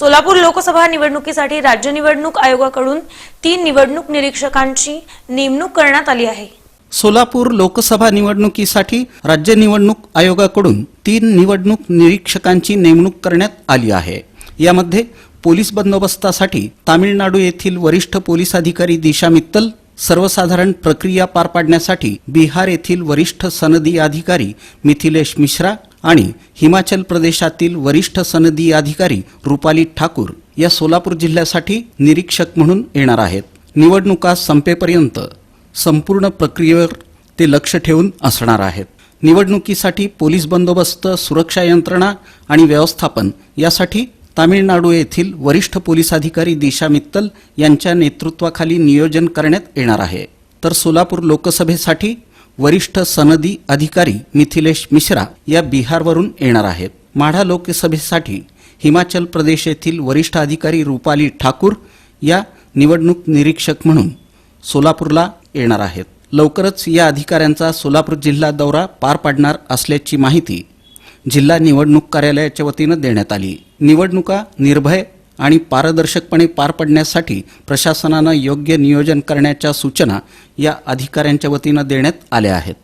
सोलापूर लोकसभा निवडणुकीसाठी राज्य निवडणूक आयोगाकडून तीन निवडणूक निरीक्षकांची नेमणूक करण्यात आली आहे. सोलापूर लोकसभा निवडणुकीसाठी राज्य निवडणूक आयोगाकडून तीन निवडणूक निरीक्षकांची नेमणूक करण्यात आली आहे. यामध्ये पोलीस बंदोबस्तासाठी तामिळनाडू येथील वरिष्ठ पोलीस अधिकारी दिशा मित्तल सर्वसाधारण प्रक्रिया पार पाडण्यासाठी बिहार येथील वरिष्ठ सनदी अधिकारी मिथिलेश मिश्रा आणि हिमाचल प्रदेशातील वरिष्ठ सनदी अधिकारी रुपाली ठाकूर या सोलापूर जिल्ह्यासाठी निरीक्षक म्हणून येणार आहेत. निवडणुका संपेपर्यंत संपूर्ण प्रक्रियेवर ते लक्ष ठेवून असणार आहेत. निवडणुकीसाठी पोलीस बंदोबस्त सुरक्षा यंत्रणा आणि व्यवस्थापन यासाठी तामिळनाडू येथील वरिष्ठ पोलीस अधिकारी दिशा मित्तल यांच्या नेतृत्वाखाली नियोजन करण्यात येणार आहे. तर सोलापूर लोकसभेसाठी वरिष्ठ सनदी अधिकारी मिथिलेश मिश्रा या बिहारवरून येणार आहेत. माढा लोकसभेसाठी हिमाचल प्रदेश येथील वरिष्ठ अधिकारी रुपाली ठाकूर या निवडणूक निरीक्षक म्हणून सोलापूरला येणार आहेत. लवकरच या अधिकाऱ्यांचा सोलापूर जिल्हा दौरा पार पाडणार असल्याची माहिती जिल्हा निवडणूक कार्यालयाच्या वतीनं देण्यात आली. निवडणुका निर्भय आणि पारदर्शकपणे पार पडण्यासाठी प्रशासनानं योग्य नियोजन करण्याच्या सूचना या अधिकाऱ्यांच्या वतीनं देण्यात आल्या आहेत.